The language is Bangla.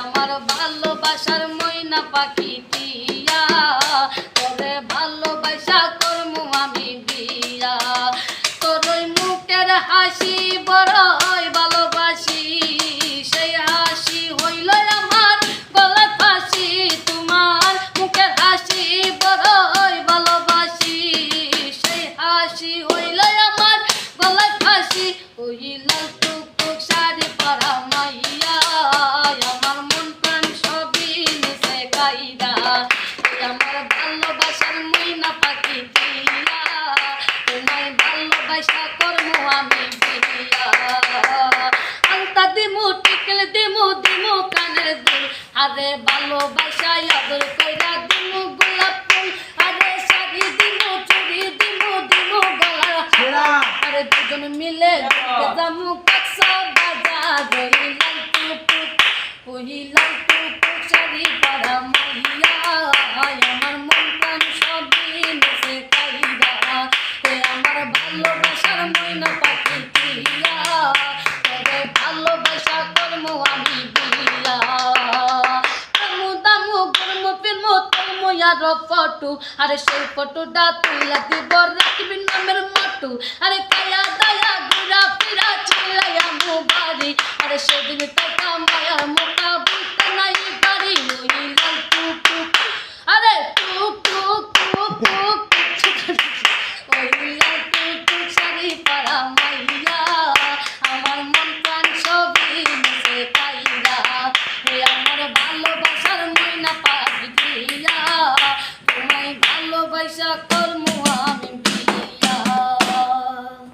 আমার ভালোবাসার ময়না পাখি দিয়া তোরে ভালোবাসা করমু আমি দিয়া। তোর মুখের হাসি বড়ই ভালোবাসি। সেই হাসি হইল আমার গলা ফাঁসি। তোমার মুখের হাসি বড়ই ভালোবাসি। সেই হাসি হইল আমার গলা ফাঁসি। হইল টুক শাড়ি পরাম আরে ভালোবাসা আদর কইরা দিমু গোলাপ ফুল। আরে শাড়ি দিমু চুড়ি দিমু দিমু গলার। আরে দুজন মিলে যামু কাকসা বাজার। রইলাম টুকটুক কহিলাম টুকটুক শাড়ি পরা মাইয়া আমার মন প্রাণ সবই নেছে কাইরা। হে আমার ভালোবাসার ময়না তার ফটো আরে সেই ফটোটা তুইলা দিব রাখবি নামের মটু। আরে কায়া দায়া ঘুরা ফিরা চিল্লাইয়া মুবারি। আরে সেদিন সকল মুহামিন